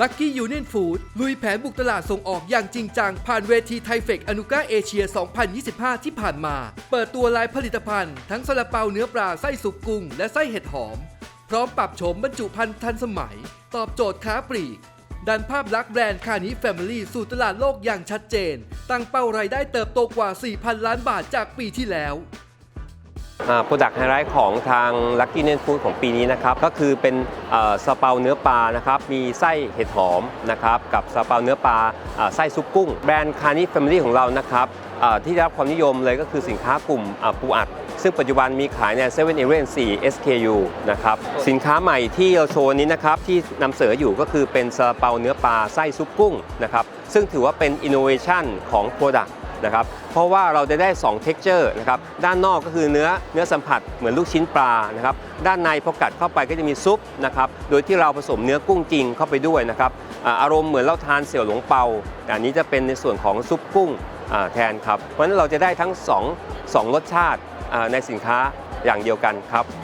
Lucky Union Food ลุยแผนบุกตลาดส่งออกอย่างจริงจัง ผ่านเวทีไทเฟกอนุกาเอเชีย 2025 ที่ผ่านมา เปิดตัวลายผลิตภัณฑ์ ทั้งซาลาเปาเนื้อปลาไส้สุกกุ้ง และไส้เห็ดหอม พร้อมปรับโฉมบรรจุภัณฑ์ทันสมัย ตอบโจทย์ค้าปลีก ดันภาพลักษณ์แบรนด์คานิแฟมิลี่สู่ตลาดโลกอย่างชัดเจน ตั้งเป้ารายได้เติบโตกว่า 4,000 ล้านบาทจากปีที่แล้ว โปรดักต์ไฮไลท์ของทาง Lucky n e t Food ของปีนี้นะครับ ก็คือเป็นซาเปาเนื้อปลานะครับ มีไส้เห็ดหอมนะครับ กับซาเปาเนื้อปลาไส้ซุปกุ้ง แบรนด์คานิแฟมิลี่ของเรานะครับที่ได้รับความนิยมเลยก็คือสินค้ากลุ่มปูอัด ซึ่งปัจจุบันมีขายใน7 e เ e ่ e อ4 SKU นะครับ สินค้าใหม่ที่เราโชว์นี้นะครับ ที่นำเสนออยู่ก็คือเป็นซาเปาเนื้อปลาไส้ซุปกุ้งนะครับ ซึ่งถือว่าเป็น innovation ของ Product นะครับ เพราะว่าเราจะได้2 texture นะครับ ด้านนอกก็คือเนื้อเนื้อสัมผัสเหมือนลูกชิ้นปลานะครับ ด้านในพอกัดเข้าไปก็จะมีซุปนะครับ โดยที่เราผสมเนื้อกุ้งจริงเข้าไปด้วยนะครับ อารมณ์เหมือนเราทานเสี่ยวหลงเปา แต่อันนี้จะเป็นในส่วนของซุปกุ้งแทนครับ เพราะฉะนั้นเราจะได้ทั้ง2งรสชาติในสินค้าอย่างเดียวกันครับ